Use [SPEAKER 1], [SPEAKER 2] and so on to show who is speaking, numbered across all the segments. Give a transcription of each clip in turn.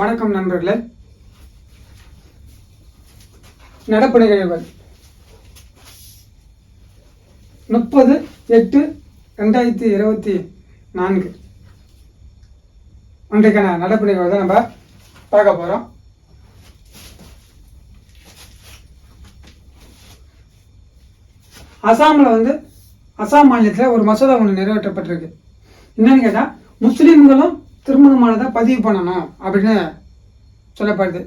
[SPEAKER 1] வணக்கம் நண்பர்களே. நடப்பு நிகழ்வுகள் முப்பது எட்டு ரெண்டாயிரத்தி இருபத்தி நான்கு. அன்றைக்கான நடப்பு நிகழ்வு தான் நம்ம பார்க்க போகிறோம் அசாமில் வந்து அசாம் மாநிலத்தில் ஒரு மசோதா ஒன்று நிறைவேற்றப்பட்டிருக்கு. என்னன்னு கேட்டால் முஸ்லீம்களும் திருமணமானதை பதிவு பண்ணணும் அப்படின்னு சொல்லப்படுது.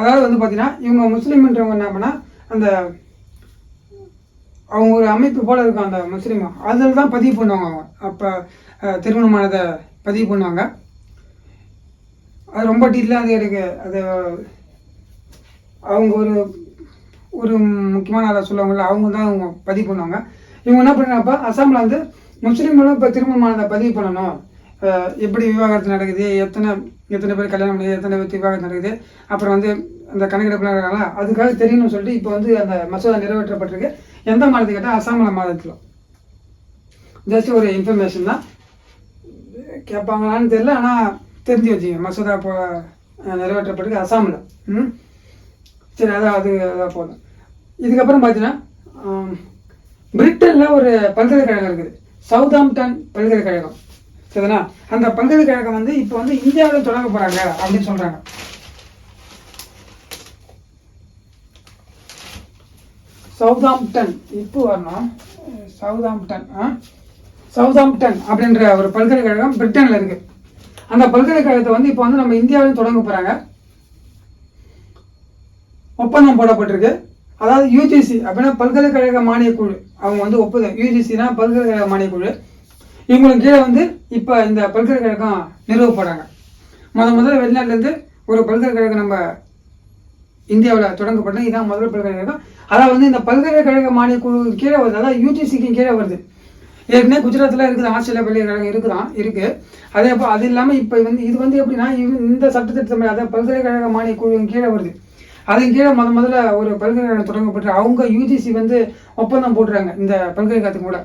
[SPEAKER 1] அதாவது வந்து பார்த்தீங்கன்னா இவங்க முஸ்லீம்ன்றவங்க என்ன பண்ணால் அந்த அவங்க ஒரு அமைப்பு போல இருக்கும் அந்த முஸ்லீம் அதில் தான் பதிவு பண்ணுவாங்க அவங்க. அப்போ திருமணமானதை பதிவு பண்ணுவாங்க. அது ரொம்ப டீட்டெயிலாக அது எனக்கு அது அவங்க ஒரு ஒரு முக்கியமான அதை சொல்லுவாங்கல்ல அவங்க தான் அவங்க பதிவு பண்ணுவாங்க. இவங்க என்ன பண்ணுறாங்கப்பா அசாமில் வந்து முஸ்லீம்களும் இப்போ திருமணமானதை பதிவு பண்ணணும். எப்படி விவாகரத்து நடக்குது? எத்தனை எத்தனை பேர் கல்யாணம் பண்ணுது எத்தனை பேர் விவாகரத்து நடக்குது? அப்புறம் வந்து அந்த கணக்கெடுப்புலாம் இருக்காங்களா? அதுக்காக தெரியணும்னு சொல்லிட்டு இப்போ வந்து அந்த மசோதா நிறைவேற்றப்பட்டிருக்கு. எந்த மாநிலத்தை கேட்டால் அசாமில் மாநிலத்தில் ஜஸ்ட் ஒரு இன்ஃபர்மேஷன் தான். கேட்பாங்களான்னு தெரியல ஆனால் தெரிஞ்சு வச்சுங்க மசோதா போ நிறைவேற்றப்பட்டிருக்கு அசாமில். ம்? சரி அதான் அது அதான் போதும். இதுக்கப்புறம் பார்த்தீங்கன்னா பிரிட்டனில் ஒரு பல்கலைக்கழகம் இருக்குது. சவுதாம்டன் பல்கலைக்கழகம். சரிதானா? அந்த பல்கலைக்கழகம் வந்து இப்போ வந்து இந்தியாவில் தொடங்க போகிறாங்க அப்படின்னு சொல்கிறாங்க சவுதாம்டன் இப்போ வரணும். சவுதாம்டன் ஆ? சவுதாம்டன் அப்படின்ற ஒரு பல்கலைக்கழகம் பிரிட்டனில் இருக்குது அந்த பல்கலைக்கழகத்தை வந்து இப்போ வந்து நம்ம இந்தியாவிலும் தொடங்க போகிறாங்க ஒப்பந்தம் போடப்பட்டிருக்கு. அதாவது யூஜிசி அப்படின்னா பல்கலைக்கழக மானியக்குழு அவங்க வந்து ஒப்புதல். யூஜிசினா பல்கலைக்கழக மானியக்குழு இவங்களுக்கு கீழே வந்து இப்போ இந்த பல்கலைக்கழகம் நிறுவப்படுறாங்க முத முதல்ல வெளிநாட்டிலேருந்து ஒரு பல்கலைக்கழகம் நம்ம இந்தியாவில் தொடங்கப்பட்டது. இதான் முதல் பல்கலைக்கழகம். அதாவது வந்து இந்த பல்கலைக்கழக மானிய குழு கீழே வருது. அதாவது யூஜிசிக்கு கீழே வருது. ஏற்கனவே குஜராத்தில் இருக்குது ஆஸ்திரேலியா பல்கலைக்கழகம் இருக்குதான் இருக்குது அதே போல் அது இல்லாமல் இப்போ வந்து இது வந்து எப்படின்னா இந்த சட்டத்திட்டத்தில் அதாவது பல்கலைக்கழக மானிய குழு கீழே வருது. அதன் கீழே முத முதல்ல ஒரு பல்கலைக்கழகம் தொடங்கப்பட்டு அவங்க யூஜிசி வந்து ஒப்பந்தம் போடுறாங்க. இந்த பல்கலைக்கழகத்துக்கு கூட.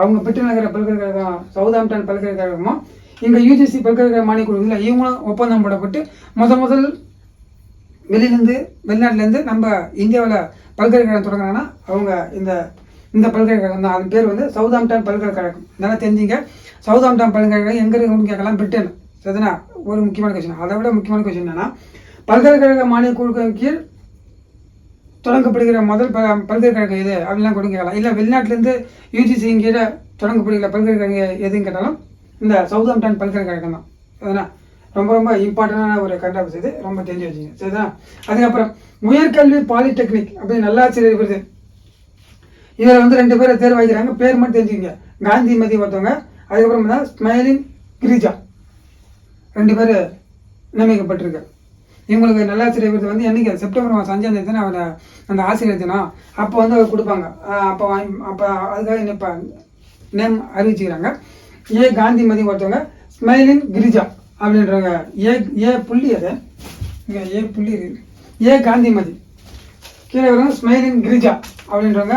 [SPEAKER 1] அவங்க பிரிட்டன் நகர பல்கலைக்கழகம் சவுதாம்டன் பல்கலைக்கழகமும் இங்கே யூஜிசி பல்கலைக்கழக மானியக்குழுவில் இவங்களும் ஒப்பந்தம் போடப்பட்டு முத முதல் வெளியிலேருந்து வெளிநாட்டிலேருந்து நம்ம இந்தியாவில் பல்கலைக்கழகம் தொடங்குறாங்கன்னா அவங்க இந்த இந்த பல்கலைக்கழகம் தான். அதன் பேர் வந்து சவுதாம்டன் பல்கலைக்கழகம். நல்லா தெரிஞ்சுங்க. சவுதாம்டன் பல்கலைக்கழகம் எங்கே இருக்குன்னு கேட்கலாம். பிரிட்டன். சரிதானா? ஒரு முக்கியமான கொஸ்டின் அதை விட முக்கியமான கொஸ்டின் என்னென்னா பல்கலைக்கழக மானிய கீழ் தொடங்கப்படுகிற முதல் ப பல்கலைக்கழகம் எது? அப்படிலாம் கூட கேட்கலாம் இல்லை வெளிநாட்டிலேருந்து யூஜிசியின் கீழே தொடங்கப்படுகிற பல்கலைக்கழகம் எதுன்னு கேட்டாலும் இந்த சவுதாம்டன் பல்கலைக்கழகம் தான். சரிதானா ரொம்ப ரொம்ப இம்பார்ட்டண்டான ஒரு கண்டாப்ஸ் இது. ரொம்ப தெரிஞ்சு வச்சுங்க சரிதான் அதுக்கப்புறம் உயர்கல்வி பாலிடெக்னிக் அப்படின்னு நல்லாசிரியர் விருது இதில் வந்து ரெண்டு பேரை தேர்வு வைக்கிறாங்க பேர் மட்டும் தெரிஞ்சுக்கங்க. காந்திமதி ஒருத்தவங்க. அதுக்கப்புறம் தான் ஸ்மைலிங் கிரிஜா. ரெண்டு பேர் நியமிக்கப்பட்டிருக்கு இவங்களுக்கு நல்லாசிரியர் விருது வந்து என்னைக்கு? செப்டம்பர் மாதம் அஞ்சாம் தேதி தானே அவரை அந்த ஆசிரியர் தினம். அப்போ வந்து அவர் கொடுப்பாங்க. அப்போ வாங்கி அப்போ அதுக்காக இப்போ நேம் அறிவிச்சுக்கிறாங்க. ஏ காந்திமதி ஒருத்தவங்க ஸ்மைலிங் கிரிஜா அப்படின்றவங்க. ஏ ஏ புள்ளி அது. இங்கே ஏ புள்ளி இருக்கு. ஏ காந்திமதி கீழே வரவங்க ஸ்மைலிங் கிரிஜா அப்படின்றவங்க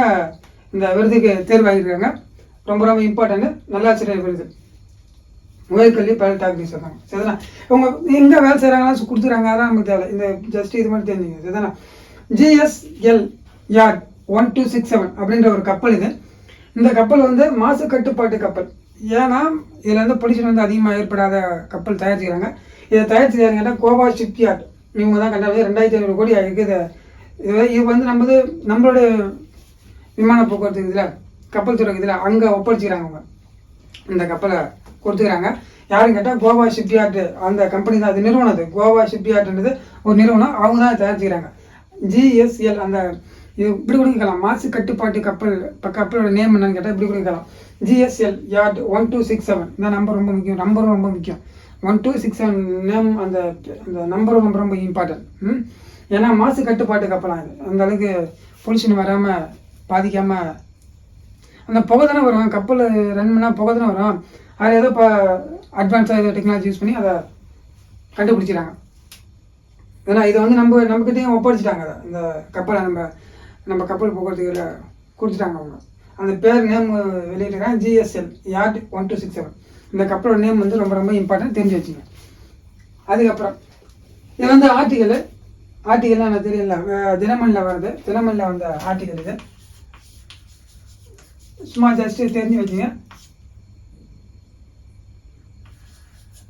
[SPEAKER 1] இந்த விருதுக்கு தேர்வாகியிருக்காங்க. ரொம்ப ரொம்ப இம்பார்ட்டன்ட் நல்லாசிரியர் விருது உயர்கல்வி பாலிடெக்னிக் சொல்கிறாங்க சரிதானா? இவங்க எங்கே வேலை செய்கிறாங்களா கொடுத்துறாங்க. அதான் நமக்கு தேவை. இந்த ஜஸ்ட் இது மட்டும் தெரிஞ்சுங்க. சரிதானா? GSL yard one two six seven அப்படின்ற ஒரு கப்பல் இது. இந்த கப்பல் வந்து மாசு கட்டுப்பாட்டு கப்பல். ஏன்னா இதில் வந்து பொல்யூஷன் வந்து அதிகமாக ஏற்படாத கப்பல் தயாரிச்சுக்கிறாங்க இதை தயாரிச்சு கேட்டால் கோவா ஷிப் யார்ட் இவங்க தான் கண்டாவே ரெண்டாயிரத்தி ஐநூறு கோடி இருக்குது இது இது வந்து நம்மது நம்மளுடைய விமான போக்குவரத்து இதில் கப்பல் துறை இதில் அங்கே ஒப்படைச்சிக்கிறாங்க அவங்க இந்த கப்பலை கொடுத்துக்கிறாங்க. யாருன்னு கேட்டால் கோவா ஷிப்யார்டு அந்த கம்பெனி தான் அது நிறுவனம் அது. கோவா ஷிப்யார்டுன்றது ஒரு நிறுவனம் அவங்க தான் தயாரிச்சுக்கிறாங்க. ஜிஎஸ்எல் அந்த இது இப்படி கொடுக்கலாம். மாசு கட்டுப்பாட்டு கப்பல் இப்போ கப்பலோட நேம் என்னன்னு கேட்டால் இப்படி கொடுக்கலாம். GSL yard one two six seven இந்த நம்பர் ரொம்ப முக்கியம். நம்பரும் ரொம்ப முக்கியம். One two six seven name அந்த அந்த நம்பரும் ரொம்ப ரொம்ப இம்பார்ட்டன்ட் ம்? ஏன்னா மாசு கட்டுப்பாட்டு கப்பலாம் இது. அந்த அளவுக்கு பொல்யூஷன் வராமல் பாதிக்காமல் அந்த புகை தானே வரும். கப்பல் ரன் பண்ணால் புகை தானே வரும். அதில் ஏதோ இப்போ அட்வான்ஸாக ஏதோ டெக்னாலஜி யூஸ் பண்ணி அதை கண்டுபிடிச்சிட்டாங்க. ஏன்னா இதை வந்து நம்ம நம்மக்கிட்டையும் ஒப்படைச்சிட்டாங்க அதை. இந்த கப்பலை நம்ம நம்ம கப்பல் போக்குவரத்துக்கு கொடுத்துட்டாங்க அவங்க. அந்த பேர் நேம் வெளியிட்டிருக்காங்க GSL yard one two six seven இந்த கப்பலோட நேம் வந்து ரொம்ப ரொம்ப இம்பார்ட்டன்ட் தெரிஞ்சு வச்சுங்க. அதுக்கப்புறம் இது வந்து ஆர்டிகல் ஆர்டிகல்லாம் எனக்கு தெரியல. அஹ் தினமணியில் வருது. தினமணியில் வந்த ஆர்டிகல் இது. சும்மா ஜஸ்ட்டு தெரிஞ்சு வச்சுங்க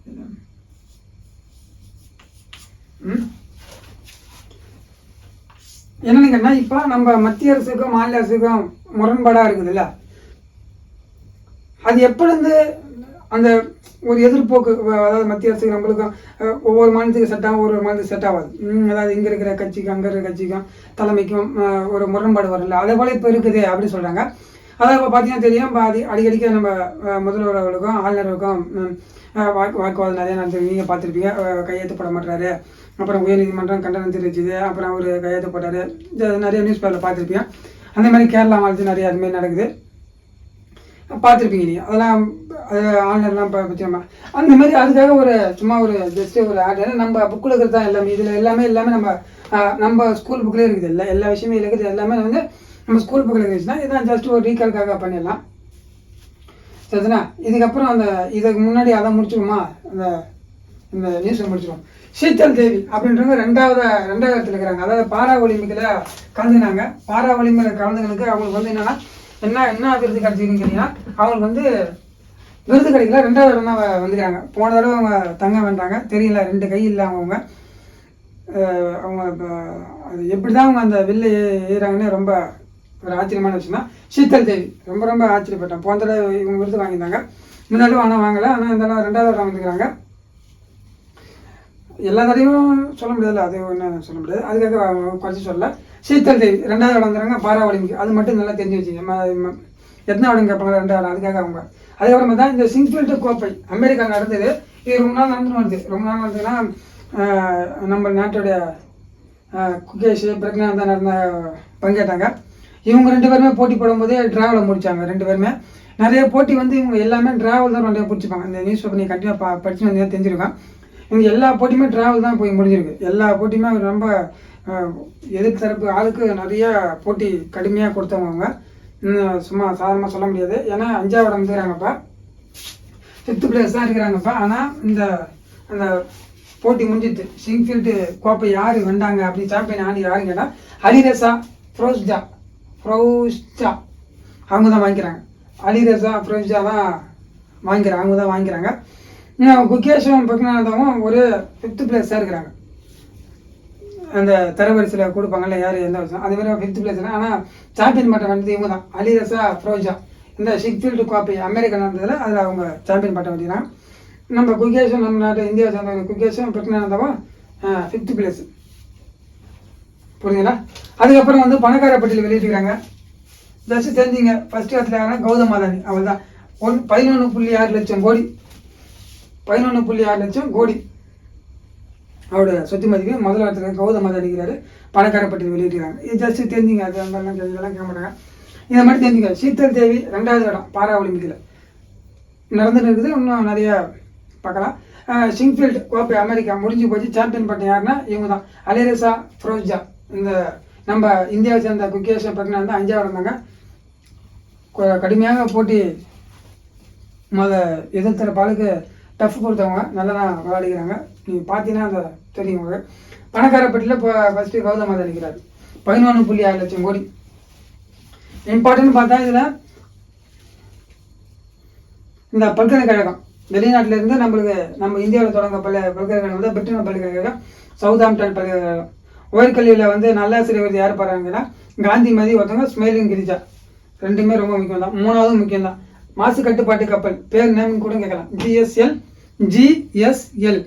[SPEAKER 1] ம் என்னன்னு கேட்டால் இப்போ நம்ம மத்திய அரசுக்கும் மாநில அரசுக்கும் முரண்பாடாக இருக்குதுல்ல? அது எப்பொழுது அந்த ஒரு எதிர்போக்கு அதாவது மத்திய அரசுக்கு நம்மளுக்கும் ஒவ்வொரு மாநிலத்துக்கு செட் ஆகும் ஒவ்வொரு மாநிலத்துக்கு செட் ஆகாது ம், அதாவது இங்கே இருக்கிற கட்சிக்கும் அங்கே இருக்கிற கட்சிக்கும் தலைமைக்கும் ஒரு முரண்பாடு வரல அதே போல் இப்போ இருக்குது அப்படின்னு சொல்கிறாங்க அதாவது இப்போ பார்த்தீங்கன்னா தெரியும் இப்போ அடி அடிக்கடிக்க நம்ம முதல்வர் அவர்களுக்கும் ஆளுநருக்கும் வாக்கு வாக்குவாதம் நிறைய நடந்து நீங்கள் பார்த்துருப்பீங்க கையெழுத்து போட மாட்டுறாரு அப்புறம் உயர்நீதிமன்றம் கண்டனம் தெரிவிச்சது. அப்புறம் அவர் கையெழுத்து போட்டாரு. இது நிறைய நியூஸ் பேப்பரில் பார்த்துருப்பீங்க. அந்த மாதிரி கேரளா மாநிலத்தில் நிறைய அது மாதிரி நடக்குது. பார்த்துருப்பீங்க நீ அதெல்லாம் அது ஆன்லைன்லாம் பற்றி அந்த மாதிரி அதுக்காக ஒரு சும்மா ஒரு ஜஸ்ட் ஒரு ஆட் ஏன்னா நம்ம புக்கில் இருக்கிறது தான் எல்லாமே. இதில் எல்லாமே எல்லாமே நம்ம நம்ம ஸ்கூல் புக்கில் இருக்குது. இல்லை எல்லா விஷயமே இருக்குது. எல்லாமே வந்து நம்ம ஸ்கூல் புக்கில் இருந்துச்சுன்னா இதான் ஜஸ்ட் ஒரு ரீகால்க்காக பண்ணிடலாம். சரிண்ணா இதுக்கப்புறம் அந்த இதுக்கு முன்னாடி அதை முடிச்சுக்கோமா அந்த இந்த நியூஸை முடிச்சிருவோம். சீத்தல் தேவி அப்படின்றவங்க ரெண்டாவது ரெண்டாவது இடத்துல இருக்கிறாங்க. அதாவது பாரா ஒலிம்பிக்கில் கலந்துனாங்க பாரா ஒலிம்பிக்கில் கலந்துங்களுக்கு அவங்களுக்கு வந்து என்னென்னா என்ன என்ன விருது கிடைச்சிருக்குன்னு கேட்டீங்கன்னா அவங்களுக்கு வந்து விருது கிடைக்கல. ரெண்டாவது இடம் தான் வந்துக்கிறாங்க. போன தடவை அவங்க தங்க வேண்டாங்க. தெரியல ரெண்டு கை இல்லை அவங்க அவங்க அது எப்படி தான் அவங்க அந்த வில்லை ஏறாங்கன்னு ரொம்ப ஒரு ஆச்சரியமான விஷயம் தான் சீத்தல் தேவி ரொம்ப ரொம்ப ஆச்சரியப்பட்டேன் போன தடவை இவங்க விருது வாங்கியிருந்தாங்க. முன்னாடி ஆனால் வாங்கலை. ஆனால் இந்த தடவை ரெண்டாவது இடம் வந்துக்கிறாங்க. எல்லா தடவையும் சொல்ல முடியாதுல்ல அது ஒன்றும் சொல்ல முடியாது. அதுக்காக குறைச்சி சொல்லல. சீத்தல் தேவி ரெண்டாவது இடம் வந்துறாங்க பாரா அது மட்டும் நல்லா தெரிஞ்சு வச்சுக்கோங்க எத்தனை இடம் கேட்பாங்க ரெண்டாவது இடம் அதுக்காக அவங்க. அதுக்கப்புறமா தான் இந்த சிங்ஃபீல்டு கோப்பை அமெரிக்கா நடந்தது. இது ரொம்ப நாள் நடந்து வருது ரொம்ப நாள் நடந்ததுன்னா நம்ம நாட்டுடைய ஆஹ், குகேஷ் பிரக்னாந்தா நடந்த பங்கேற்றாங்க. இவங்க ரெண்டு பேருமே போட்டி போடும்போதே டிராவலில் முடித்தாங்க ரெண்டு பேருமே. நிறைய போட்டி வந்து இவங்க எல்லாமே டிராவல் தான் நிறைய பிடிச்சிப்பாங்க. இந்த நியூஸ் பேப்பர் நீங்கள் கண்டிப்பாக பா படிச்சு வந்து தெரிஞ்சிருக்கேன் இவங்க எல்லா போட்டியுமே ட்ராவல் தான் போய் முடிஞ்சிருக்கு. எல்லா போட்டியுமே ரொம்ப எதிர்த்தரப்பு ஆளுக்கு நிறையா போட்டி கடுமையாக கொடுத்தவங்க அவங்க. இன்னும் சும்மா சாதாரணமாக சொல்ல முடியாது. ஏன்னா அஞ்சாவது இருக்கிறாங்கப்பா வந்துக்கிறாங்கப்பா ஃபிஃப்த் பிளேஸ் தான் இருக்கிறாங்கப்பா. ஆனால் இந்த அந்த போட்டி முடிஞ்சிட்டு சிங்ஃபீல்டு கோப்பை யார் வெண்டாங்க அப்படி சாம்பியன் ஆடி யாருன்னு கேட்டால் அலிரசா ஃப்ரோஸ்ஜா. ஃப்ரோஸ்ஜா. அவங்க தான் வாங்கிக்கிறாங்க. அலிரசா ஃப்ரோஸ்ஜா தான் வாங்கிக்கிறாங்க. அவங்க தான் வாங்கிக்கிறாங்க. குகேஷும் பக்னாதவும் ஒரு ஃபிஃப்த் பிளேஸ் இருக்கிறாங்க. அந்த தரவரிசையில் கொடுப்பாங்கல்ல யார் எந்த வருஷம். அதே மாதிரி ஃபிஃப்த் பிளேஸ் ஆனால் சாம்பியன் பட்டம் வந்தது இவங்க தான். அலிரசா ஃப்ரோஜா. இந்த ஷிக்ஃபீல்டு கோப்பை அமெரிக்கா நடந்ததில் அதில் அவங்க சாம்பியன் பட்டம் வெட்டினாங்க நம்ம குகேஷும் நம்ம நாட்டு இந்தியாவை சேர்ந்த குகேஷும் பிரக்னானந்தவும் ஃபிஃப்த் பிளேஸ் புரியுதுங்களா? அதுக்கப்புறம் வந்து பணக்கார பட்டியல் வெளியிட்டிருக்காங்க. ஜஸ்ட் தெரிஞ்சுங்க. ஃபஸ்ட்டு இடத்துல கௌதம் மாதானி. அவள் தான் ஒன் பதினொன்று புள்ளி ஆறு லட்சம் கோடி. பதினொன்று புள்ளி ஆறு லட்சம் கோடி. அவரோட சொத்து மதிப்பு முதல் இடத்துல கௌதம் மாதானிக்கிறாரு பணக்கார பணக்காரப்பட்டு வெளியிட்டிருக்காங்க இது ஜஸ்ட் தெரிஞ்சுங்க. அது அந்த மாதிரிலாம் இதெல்லாம் கேட்க மாட்டாங்க. இதை மட்டும் தெரிஞ்சுங்க. சீத்தல் தேவி ரெண்டாவது இடம் பாரா ஒலிம்பிக்கில் நடந்துட்டு இருக்குது. இன்னும் நிறைய பார்க்கலாம். சிங்ஃபீல்டு கோப்பை அமெரிக்கா முடிஞ்சு போச்சு. சாம்பியன் பட்டம் யாருன்னா இவங்க தான் அலேரசா ஃப்ரோஜா. இந்த நம்ம இந்தியாவை சேர்ந்த குக்கேஷ் பட்னா வந்து அஞ்சாவது இருந்தாங்க கடுமையாக போட்டி மத எதிர்த்தர பாலுக்கு டஃப் கொடுத்தவங்க நல்லா தான் விளையாடிக்கிறாங்க. நீங்கள் பார்த்தீங்கன்னா அந்த தெரியும் உங்களுக்கு. பணக்காரப்பட்டியில் இப்போ ஃபஸ்ட்டு கௌதம் மாதா நிற்கிறாரு பதினொன்று புள்ளி ஆறு லட்சம் கோடி. இம்பார்ட்டன் பார்த்தா இதில் இந்த பல்கலைக்கழகம். வெளிநாட்டிலேருந்து நம்மளுக்கு நம்ம இந்தியாவில் தொடங்க பல பல்கலைக்கழகம் வந்து பிரிட்டன் பல்கலைக்கழகம் சவுதாம்டன் பல்கலைக்கழகம். உயர்கல்வியில் வந்து நல்லாசிரியர் விருது யார் பாருங்கன்னா காந்தி மதி ஒருத்தவங்க ஸ்மெயிலிங் கிரிஜா. ரெண்டுமே ரொம்ப முக்கியம் தான் மூணாவது முக்கியம் தான் மாசு கட்டுப்பாட்டு கப்பல். பேர் நேம் கூட கேட்கலாம். GSL GSL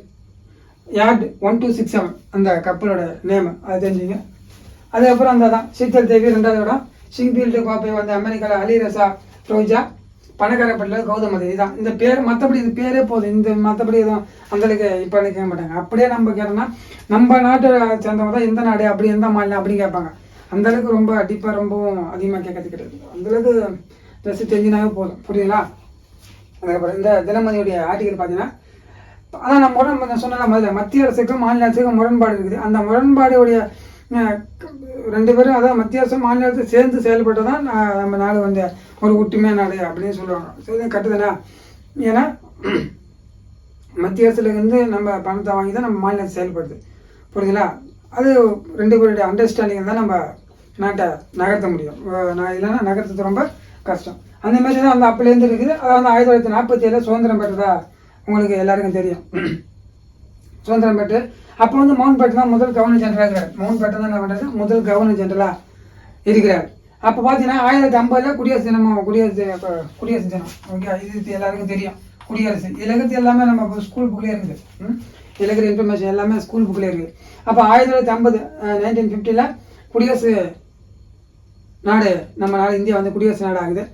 [SPEAKER 1] yard one two six seven அந்த கப்பலோட நேம் அது தெரிஞ்சுங்க. அதுக்கப்புறம் அந்த தான். சீத்தல் தேவி ரெண்டாவது இடம். சிங்பீல்டு கோப்பை வந்து அமெரிக்காவில் அலிரசா ரோஜா. பணக்காரப்பட்டில் கௌதம தேவி தான். இந்த பேர் மற்றபடி இது பேரே போதும். இந்த மற்றபடி எதுவும் அந்தளவுக்கு இப்போ கேட்க மாட்டாங்க. அப்படியே நம்ம கேட்டோம்னா நம்ம நாட்டை சேர்ந்தவங்க தான் எந்த நாடு அப்படி எந்த மாநிலம் அப்படின்னு கேட்பாங்க. அந்தளவுக்கு ரொம்ப டீப்பாக ரொம்பவும் அதிகமாக கேட்கறது கிடையாது. அந்தளவுக்கு ட்ரெஸ்ஸு தெரிஞ்சினாவே போதும் புரியுதுங்களா? அதுக்கப்புறம் இந்த தினமதியுடைய ஆர்டிகல் பார்த்தீங்கன்னா அதான் நம்ம உடம்பு நான் முதல்ல மத்திய அரசுக்கும் மாநில அரசுக்கும் முரண்பாடு இருக்குது. அந்த முரண்பாடுடைய ரெண்டு பேரும் அதான் மத்திய அரசு மாநில அரசு சேர்ந்து செயல்பட்டு தான் நான் நம்ம நாடு வந்து ஒரு ஒற்றுமையான நாடு அப்படின்னு சொல்லுவாங்க. சரி கட்டுதுனா ஏன்னா மத்திய அரசுலேருந்து நம்ம பணத்தை வாங்கி தான் நம்ம மாநில அரசு செயல்படுது. புரியுதுங்களா? அது ரெண்டு பேருடைய அண்டர்ஸ்டாண்டிங் தான் நம்ம நாட்டை நகர்த்த முடியும். நான் இல்லைன்னா நகர்த்துறது ரொம்ப கஷ்டம். அந்த மாதிரி தான் வந்து அப்போலேருந்து இருக்குது. அது வந்து ஆயிரத்தி தொள்ளாயிரத்தி நாற்பத்தி ஏழில் சுதந்திரம் பெற்றதா உங்களுக்கு எல்லாருக்கும் தெரியும். சுதந்திரம் பெற்று அப்போ வந்து மவுண்ட் பேட் தான் முதல் கவர்னர் ஜெனரலாக இருக்கிறார். மவுண்ட் பேட் தான் என்ன பண்ணுறது முதல் கவர்னர் ஜெனரலாக இருக்கிறார். அப்போ பார்த்தீங்கன்னா ஆயிரத்தி ஐம்பதில் குடியரசு தினம் குடியரசு குடியரசு தினம். ஓகே இது எல்லாருக்கும் தெரியும். குடியரசு. இதில் இருக்கிறது எல்லாமே நம்ம ஸ்கூல் புக்லேயே இருக்குது. ம்? இதில் இருக்கிற இன்ஃபர்மேஷன் எல்லாமே ஸ்கூல் புக்லேயே இருக்குது. அப்போ ஆயிரத்தி தொள்ளாயிரத்தி ஐம்பது நைன்டீன் ஃபிஃப்டியில் குடியரசு நாடு நம்ம நாடு இந்தியா வந்து குடியரசு நாடு ஆகுது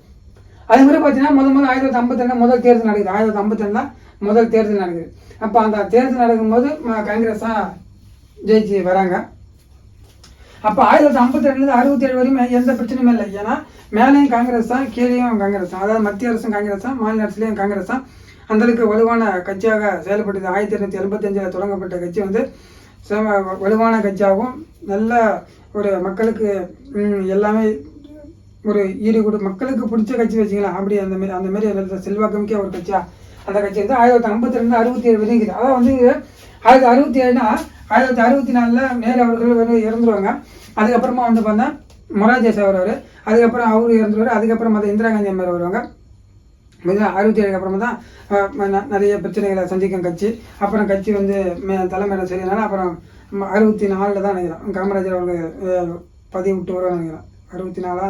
[SPEAKER 1] அதே மாதிரி பார்த்தீங்கன்னா முதல் முதல் ஆயிரத்தி தொள்ளாயிரத்தி ஐம்பத்தி முதல் தேர்தல் நடக்குது. ஆயிரத்தி தொள்ளாயிரத்தி ஐம்பத்தி தான் முதல் தேர்தல் நடக்குது. அப்போ அந்த தேர்தல் நடக்கும்போது ம- காங்கிரஸ் தான் ஜெயிச்சு வராங்க. அப்போ ஆயிரத்தி தொள்ளாயிரத்தி ஐம்பத்தி ரெண்டுலேருந்து அறுபத்தி ஏழு வரையும் எந்த பிரச்சனையும் இல்லை. ஏன்னா மேலேயும் காங்கிரஸ் தான் கீழேயும் காங்கிரஸ் தான். அதாவது மத்திய அரசும் காங்கிரஸ் தான் மாநில அரசுலேயும் காங்கிரஸ் தான். அந்த அளவுக்கு வலுவான கட்சியாக செயல்பட்டது. ஆயிரத்தி எண்ணூற்றி எண்பத்தஞ்சில் தொடங்கப்பட்ட கட்சி வந்து வலுவான கட்சியாகவும் நல்ல ஒரு மக்களுக்கு எல்லாமே ஒரு ஈடுகூடு மக்களுக்கு பிடிச்ச கட்சி வச்சுக்கலாம். அப்படி அந்த மாதிரி அந்த மாதிரி அந்த செல்வாக்குமிக்க ஒரு கட்சியா. அந்த கட்சி வந்து ஆயிரத்தி ஐம்பத்தி ரெண்டு அறுபத்தி ஏழு வரைக்கும் அதாவது வந்து ஆயிரத்தி அறுபத்தி ஏழுனா ஆயிரத்தி அறுபத்தி நாலில் நேரு அவர்கள் வந்து இறந்துருவாங்க. அதுக்கப்புறமா வந்து பார்த்தா மொராஜி தேசாய் வருவார் அதுக்கப்புறம் அவரு இறந்துருவார். அதுக்கப்புறம் மற்ற இந்திரா காந்தி அம்மையார் வருவாங்க. அறுபத்தி ஏழுக்கு அப்புறமா தான் நிறைய பிரச்சனைகளை சந்திக்கும் கட்சி. அப்புறம் கட்சி வந்து மே தலைமையில சரியினால அப்புறம் அறுபத்தி நாலில் தான் நினைக்கிறேன். காமராஜர் அவர்கள் அஹ், பதவி விட்டு வருவாங்க நினைக்கிறேன். அறுபத்தி நாலா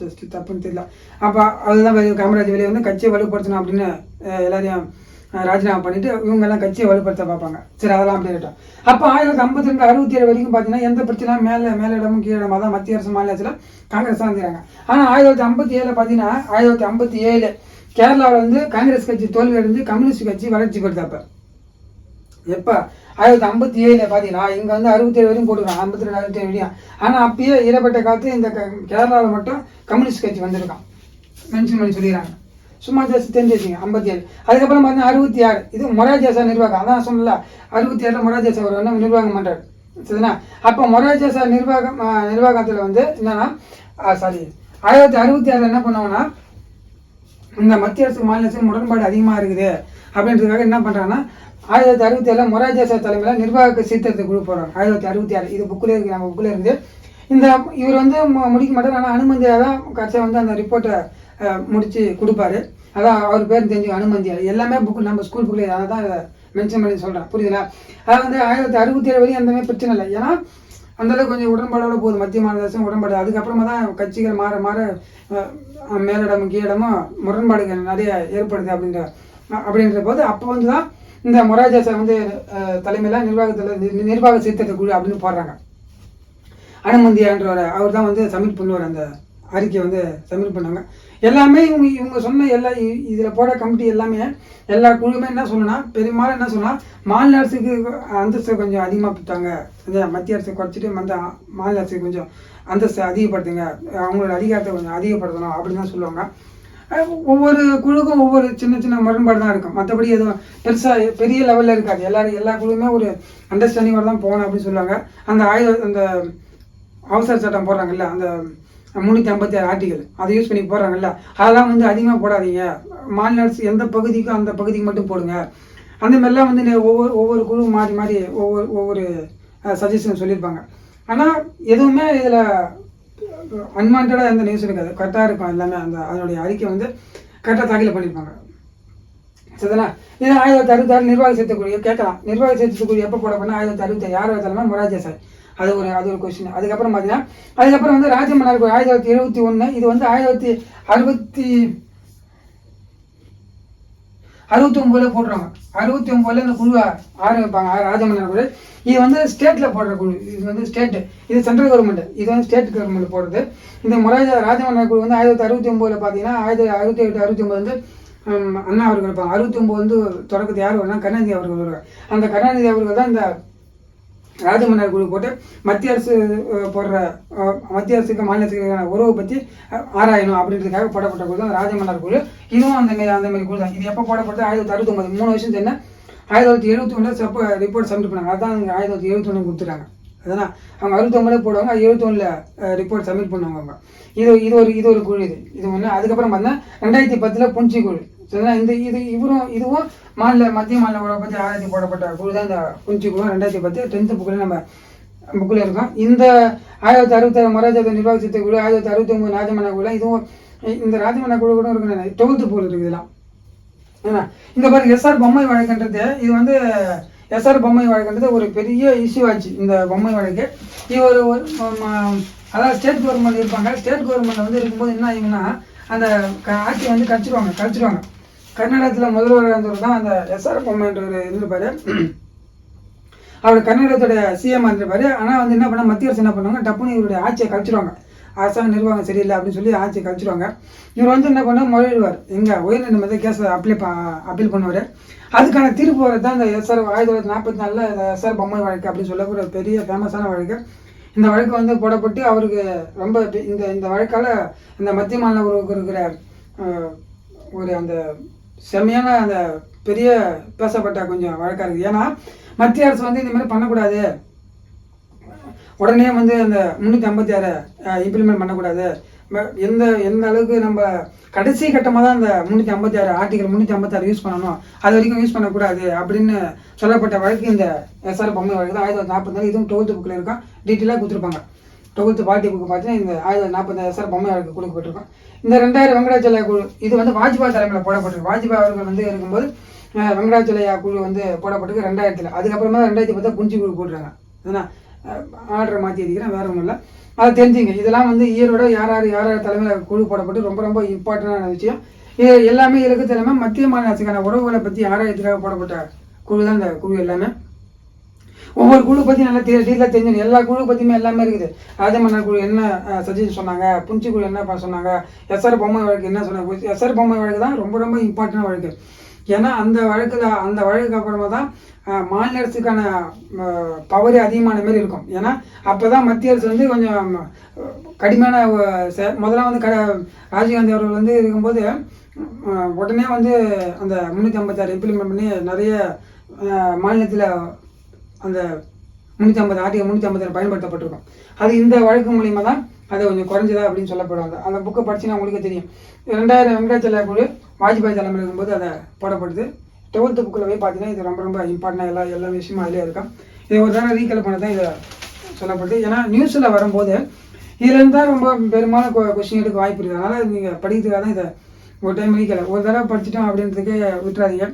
[SPEAKER 1] ஜஸ்ட் தப்புன்னு தெரியல. அப்போ அதுதான் காமராஜ் வெளியே வந்து கட்சியை வலுப்படுத்தணும் அப்படின்னு எல்லாரையும் ராஜினாமா பண்ணிட்டு இவங்கெல்லாம் கட்சியை வலுப்படுத்த பார்ப்பாங்க. சரி அதெல்லாம் அப்படி இருக்கட்டும். அப்போ ஆயிரத்தி ஐம்பத்தி ரெண்டு அறுபத்தி ஏழு வரைக்கும் பார்த்தீங்கன்னா எந்த பிரச்சனையும் மேலே மேலிடமும் கீழிடமாக தான் மத்திய அரசு மாநிலத்தில் காங்கிரஸ் தான் இருக்கிறாங்க ஆனால் ஆயிரத்தி தொள்ளாயிரத்தி ஐம்பத்தி ஏழில் பார்த்தீங்கன்னா ஆயிரத்தி தொள்ளாயிரத்தி ஐம்பத்தி ஏழு கேரளாவில் வந்து காங்கிரஸ் கட்சி தோல்வி அடைஞ்சு கம்யூனிஸ்ட் கட்சி வளர்ச்சி பெறுது அப்போ எப்போ? ஆயிரத்தி ஐம்பத்தி ஏழில் பார்த்தீங்கன்னா இங்கே வந்து அறுபத்தேழு வரையும் போட்டுருக்காங்க. ஐம்பத்தி ரெண்டு அறுபத்தேழு வரையும். ஆனால் அப்பயே இடைப்பட்ட காலத்து இந்த கேரளாவில் மட்டும் கம்யூனிஸ்ட் கட்சி வந்திருக்கான். மென்ஷன் பண்ணி சொல்லிடுறாங்க. சும்மா ஜாஸ்தி தெரிஞ்சு வச்சுங்க ஐம்பத்தி ஏழு. அதுக்கப்புறம் பார்த்தீங்கன்னா அறுபத்தி ஆறு. இது மொராஜேசா நிர்வாகம். அதான் சொன்னல அறுபத்தி ஏழில் மொராஜேசா அவர் வந்து நிர்வாகம் பண்ணுறாரு சரிங்களா அப்போ மொராஜேசா நிர்வாகம் நிர்வாகத்தில் வந்து என்னன்னா சாரி ஆயிரத்தி அறுபத்தி ஆறில் என்ன பண்ணுவாங்கன்னா இந்த மத்திய அரசு மாநில அரசு முரண்பாடு அதிகமாக இருக்குது. அப்படின்றதுக்காக என்ன பண்ணுறாங்கன்னா ஆயிரத்தி தொள்ளாயிரத்தி அறுபத்தி ஏழில் மொராஜேசா தலைமையில் நிர்வாக சீர்திருத்த குழு போடுறாங்க ஆயிரத்தி தொள்ளாயிரத்தி அறுபத்தி ஆறு. இது புக்கில் இருக்குது நம்ம புக்கில் இருந்து. இந்த இவர் வந்து மு- முடிக்க மாட்டார். ஆனால் அனுமந்தியாக தான் கடைசியாக வந்து அந்த ரிப்போர்ட்டை முடித்து கொடுப்பாரு. அதான் அவர் பேர் தெரிஞ்சு அனுமந்தியா. எல்லாமே புக்கு நம்ம ஸ்கூல் புக்கில் அதை தான் மென்ஷன் பண்ணி சொல்கிறேன் புரியுதுங்களா? அதாவது வந்து ஆயிரத்தி அறுபத்தி ஏழு வரையும் அந்த பிரச்சனை இல்லை. ஏன்னா அந்தளவுக்கு கொஞ்சம் உடன்பாடோட போகுது. மத்திய மாநில அரசும் உடன்பாடு. அதுக்கப்புறமா தான் கட்சிகள் மாற மாற மேலிடமும் கீழிடமும் முரண்பாடுகள் நிறைய ஏற்படுது அப்படின்ற அப்படின்ற போது அப்போ வந்து தான் இந்த மொராஜாசா வந்து தலைமையில் நிர்வாகத்தில் நிர்வாக சீர்திருத்த குழு அப்படின்னு போடுறாங்க. அனுமந்தியான்றவர் அவர் தான் வந்து சப்மிட் பண்ணுவார் அந்த அறிக்கையை வந்து சப்மிட் பண்ணாங்க. எல்லாமே இவங்க இவங்க சொன்ன எல்லா இ- போட கமிட்டி எல்லாமே எல்லா குழுமே என்ன சொல்லணும்னா பெரும்பாலும் என்ன சொன்னால் மாநில அரசுக்கு அந்தஸ்து கொஞ்சம் அதிகமாக கொடுத்தாங்க. மத்திய அரசு குறைச்சிட்டு வந்த மாநில அரசுக்கு கொஞ்சம் அந்தஸ்து அதிகப்படுத்துங்க. அவங்களோட அதிகாரத்தை கொஞ்சம் அதிகப்படுத்தணும் அப்படின்னு தான் சொல்லுவாங்க. ஒவ்வொரு குழுக்கும் ஒவ்வொரு சின்ன சின்ன முரண்பாடு தான் இருக்கும். மற்றபடி எதுவும் பெருசாக பெரிய லெவலில் இருக்காது. எல்லாரும் எல்லா குழுவுமே ஒரு அண்டர்ஸ்டாண்டிங்கோட தான் போகணும் அப்படின்னு சொல்லுவாங்க. அந்த ஆயுத அந்த அவசர சட்டம் போடுறாங்கல்ல அந்த முந்நூற்றி ஐம்பத்தி ஆறு ஆர்டிகல் அதை யூஸ் பண்ணி போடுறாங்கல்ல அதெல்லாம் வந்து அதிகமாக போடாதீங்க. மாநில அரசு எந்த பகுதிக்கும் அந்த பகுதிக்கு மட்டும் போடுங்க. அந்த மாதிரிலாம் வந்து ஒவ்வொரு ஒவ்வொரு குழுவும் மாறி மாறி ஒவ்வொரு ஒவ்வொரு சஜஷன் சொல்லியிருப்பாங்க. ஆனால் எதுவுமே இதில் அன்வான்டாக எந்த நியூஸ் இருக்காது கரெக்டாக இருக்கும். எல்லாமே அந்த அதனுடைய அறிக்கை வந்து கரெக்டாக தாக்கல் பண்ணியிருப்பாங்க சரிதானா? இது ஆயிரத்தி அறுபத்தாறு நிர்வாக சேர்த்துக்குரிய கேட்கலாம். நிர்வாக சேர்த்துக்குரிய எப்போ போட பண்ண ஆயிரத்தி அறுபத்தி யார் தலைமை மொராஜா சார். அது ஒரு அது ஒரு கொஸ்டின் அதுக்கப்புறம் பார்த்தீங்கன்னா அதுக்கப்புறம் வந்து ராஜமன்னார் கோயில் ஆயிரத்தி தொள்ளாயிரத்தி எழுபத்தி ஒன்று இது வந்து ஆயிரத்தி அறுபத்தி அறுபத்தி ஒன்பதுல போடுறாங்க அறுபத்தி ஒன்பதுல இந்த குழு ஆரம்பிப்பாங்க. ராஜமன்னார் குழு இது வந்து ஸ்டேட்டில் போடுற குழு. இது வந்து ஸ்டேட்டு இது சென்ட்ரல் கவர்மெண்ட் இது வந்து ஸ்டேட் கவர்மெண்ட் போடுறது. இந்த முறைய ராஜமன்னார் குழு வந்து ஆயிரத்தி அறுபத்தி ஒம்போதில் பார்த்தீங்கன்னா ஆயிரத்தி அறுபத்தி எட்டு அறுபத்தி ஒம்பது வந்து அண்ணா அவர்கள் இருப்பாங்க. அறுபத்தி ஒம்பது வந்து தொடக்கத்து யார் வருவாங்க கருணாநிதி அவர்கள் வருவாங்க அந்த கருணாநிதி அவர்கள் தான் இந்த ராஜமன்னர் குழு போட்டு மத்திய அரசு போடுற மத்திய அரசுக்கு மாநிலத்துக்கான உறவு பற்றி ஆராயணும் அப்படின்றதுக்காக போடப்பட்ட குழு தான் ராஜமன்னர் குழு. இதுவும் அந்த மாதிரி அந்த மாதிரி குழு தான். இது எப்போ போடப்பட்டது ஆயிரத்தி தொள்ளாயிரத்தி அறுபத்தொம்பது மூணு வருஷம் என்ன ஆயிரத்தி தொள்ளாயிரத்தி எழுபத்தி ஒன்றில் சப்போ ரிப்போர்ட் சப்மிட் பண்ணாங்க. அதான் ஆயிரத்தி தொள்ளாயிரத்தி எழுபத்தி ஒன்று கொடுத்துட்டாங்க. அதனால் அவங்க அறுபத்தொம்பதுல போடுவாங்க எழுபத்தொன்னில் ரிப்போர்ட் சப்மிட் பண்ணுவாங்க அவங்க. இது இது ஒரு இது ஒரு குழு இது. இது ஒன்று அதுக்கப்புறம் பார்த்தா ரெண்டாயிரத்தி பத்தில் புஞ்சி குழு. சரிங்களா? இந்த இது இவரும் இதுவும் மாநில மத்திய மாநில உறவை பற்றி ஆராய்ச்சி போடப்பட்ட குழு தான் இந்த குஞ்சு குழு. ரெண்டாயிரத்தி பத்து டென்த்து புக்கில் நம்ம புக்கில் இருக்கோம். இந்த ஆயிரத்தி அறுபத்தாறு மராஜாத நிர்வாக சித்த குழு ஆயிரத்தி அறுபத்தி ஒம்பது ராஜமன்னா குழு இதுவும் இந்த ராஜமன்னா குழு கூட இருக்கு டுவெல்த்து போல் இருக்குது இதெல்லாம். ஏன்னா இந்த பாருங்க எஸ்ஆர் பொம்மை வழக்குன்றது இது வந்து எஸ்ஆர் பொம்மை வழக்குன்றது ஒரு பெரிய இஷ்யூ ஆச்சு இந்த பொம்மை வழக்கு இது ஒரு ஒரு, அதாவது ஸ்டேட் கவர்மெண்ட் இருப்பாங்க. ஸ்டேட் கவர்மெண்ட் வந்து இருக்கும்போது என்ன ஆகுங்கன்னா அந்த க- ஆட்சியை வந்து கழிச்சிருவாங்க கழிச்சிருவாங்க கர்நாடகத்தில் முதல்வர் இருந்தவர் தான் அந்த எஸ்ஆர் பொம்மைன்றவர் இருப்பார் அவர் கர்நாடகத்தோட சிஎம் இருந்திருப்பார். ஆனால் வந்து என்ன பண்ணால் மத்திய அரசு என்ன பண்ணுவாங்க டப்புன்னு இவருடைய ஆட்சியை கழிச்சிருவாங்க அரசாங்க நிர்வாகம் சரியில்லை அப்படின்னு சொல்லி ஆட்சி கழிச்சிருவாங்க இவர் வந்து என்ன பண்ண முறையிடுவார் எங்கள் உயர்நீதிமன்ற கேஸ் அப்ளை அப்பீல் பண்ணுவார். அதுக்கான தீர்ப்பு வரது தான் இந்த எஸ்ஆர் ஆயிரத்தி தொள்ளாயிரத்தி நாற்பத்தி நாலில் இந்த எஸ்ஆர் பொம்மை வழக்கு அப்படின்னு சொல்லக்கூடிய ஒரு பெரிய ஃபேமஸான வழக்கு. இந்த வழக்கு வந்து போடப்பட்டு அவருக்கு ரொம்ப இந்த இந்த வழக்கால் இந்த மத்திய மாநில உறவுக்கு இருக்கிற ஒரு அந்த செம்மையான அந்த பெரிய பேசப்பட்ட கொஞ்சம் வழக்காக இருக்குது ஏன்னா மத்திய அரசு வந்து இந்த மாதிரி பண்ணக்கூடாது. உடனே வந்து அந்த முந்நூற்றி ஐம்பத்தி ஆறை இம்ப்ளிமெண்ட் பண்ணக்கூடாது. எந்த எந்த அளவுக்கு நம்ம கடைசி கட்டமாக தான் அந்த முந்நூற்றி ஐம்பத்தி ஆறு ஆர்டிகல் முந்நூற்றி ஐம்பத்தாறு யூஸ் பண்ணணும் அது வரைக்கும் யூஸ் பண்ணக்கூடாது அப்படின்னு சொல்லப்பட்ட வழக்கு இந்த எஸ்ஆர் பொம்மை வழக்கு தான். ஆயிரத்தி தொள்ளாயிரத்தி நாற்பத்தி இதுவும் டுவெல்த்து புக்கில் இருக்கும் டீட்டெயிலாக கொடுத்துருப்பாங்க. டுவெல்த்து பார்ட்டி புக்கு பார்த்தீங்கன்னா இந்த ஆயிரத்தி தொள்ளாயிரத்தி நாற்பத்தி எஸ்ஆர் பொம்மை வழக்கு கொடுக்கப்பட்டிருக்கும். இந்த ரெண்டாயிரம் வெங்கடாச்சல குழு இது வந்து வாஜ்பாய் தலைமையில் போடப்பட்டிருக்கு. வாஜ்பாய் அவர்கள் வந்து இருக்கும்போது அஹ், வெங்கடாச்சலையா குழு வந்து போடப்பட்டிருக்கு ரெண்டாயிரத்தில். அதுக்கப்புறமா ரெண்டாயிரத்தி பத்தா புஞ்சி குழு போடுறாங்க ஏன்னா ஆர்டரை மாற்றி இருக்கிறேன் வேற ஒன்றும் இல்லை. அதை தெரிஞ்சுங்க. இதெல்லாம் வந்து ஈரோட யார் யார் யார் யார் தலைமையில் குழு போடப்பட்டு ரொம்ப ரொம்ப இம்பார்ட்டண்டான விஷயம். இது எல்லாமே இலக்கு தலைமை மத்திய மாநில அரசுக்கான உறவுகளை பற்றி ஆராயத்துக்காக போடப்பட்ட குழு தான் இந்த குழு எல்லாமே. ஒவ்வொரு குழு பற்றி நல்லா டீலாக தெரிஞ்சு எல்லா குழு பற்றியுமே எல்லாமே இருக்குது. ராஜமன்னர் குழு என்ன சஜஷன் சொன்னாங்க புஞ்சி குழு என்ன பண்ண சொன்னாங்க எஸ்ஆர் பொம்மை வழக்கு என்ன சொன்னாங்க எஸ்ஆர் பொம்மை வழக்கு தான் ரொம்ப ரொம்ப இம்பார்ட்டன்ட் வழக்கு. ஏன்னா அந்த வழக்குல அந்த வழக்கு அப்புறமா தான் மாநில அரசுக்கான பவரே அதிகமான மாதிரி இருக்கும். ஏன்னா அப்போ தான் மத்திய அரசு வந்து கொஞ்சம் கடுமையான அஹ், முதல்ல வந்து க ராஜீவ்காந்தி அவர்கள் வந்து இருக்கும்போது உடனே வந்து அந்த முந்நூற்றி ஐம்பத்தாறு இம்ப்ளிமெண்ட் பண்ணி நிறைய மாநிலத்தில் அந்த முந்நூற்றி ஐம்பது ஆர்டிகல் முந்நூற்றி ஐம்பது பயன்படுத்தப்பட்டிருக்கும். அது இந்த வழக்கு மூலிமா தான் அது கொஞ்சம் குறைஞ்சதா அப்படின்னு சொல்லப்படுவாங்க. அந்த புக்கை படிச்சுன்னா உங்களுக்கே தெரியும். ரெண்டாயிரம் வெங்கடாச்சல குழு வாஜ்பாய் தலைமையில் இருக்கும்போது அதை போடப்படுது. டுவெல்த்து புக்கில் போய் பார்த்தீங்கன்னா இது ரொம்ப ரொம்ப இம்பார்ட்டண்டாக எல்லா எல்லா விஷயமும் அதிலே இருக்கும் இது ஒரு தடவை ரீகல் பண்ண தான் இதை சொல்லப்படுது ஏன்னா நியூஸில் வரும்போது இதுலேருந்து தான் ரொம்ப பெரும்பாலும் கொஸ்டின் எடுக்க வாய்ப்பு இருக்குது. அதனால் நீங்கள் படிக்கிறதுக்காக தான் இதை ஒரு டைம் ரீக்கலை ஒரு தடவை படிச்சிட்டோம் அப்படின்றதுக்கே விட்டுறாதீங்க.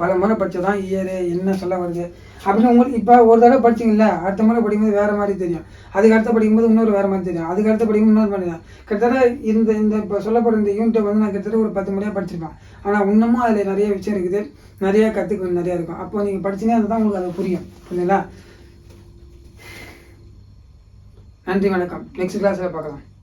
[SPEAKER 1] பல முறை படித்ததான் இயரு என்ன சொல்ல வருது அப்படின்னு உங்களுக்கு இப்போ ஒரு தடவை படிச்சிங்கல்ல அடுத்த முறை படிக்கும்போது வேற மாதிரி தெரியும். அதுக்கு அடுத்த படிக்கும்போது இன்னொரு வேறு மாதிரி தெரியும். அதுக்கு அடுத்த படிக்கும்போது இன்னொரு மாதிரி தெரியும். கிட்டத்தட்ட இந்த இந்த இப்போ சொல்லப்படும் இந்த யூனிட்டை வந்து நான் கிட்டத்தட்ட ஒரு பத்து முறையாக படிச்சிருப்பேன். ஆனால் இன்னமும் அதில் நிறைய விஷயம் இருக்குது. நிறையா கற்றுக்க நிறையா இருக்கும். அப்போ நீங்கள் படிச்சீங்கன்னா அதுதான் உங்களுக்கு அது புரியும். புரியுங்களா நன்றி வணக்கம். நெக்ஸ்ட் கிளாஸில் பார்க்கலாம்.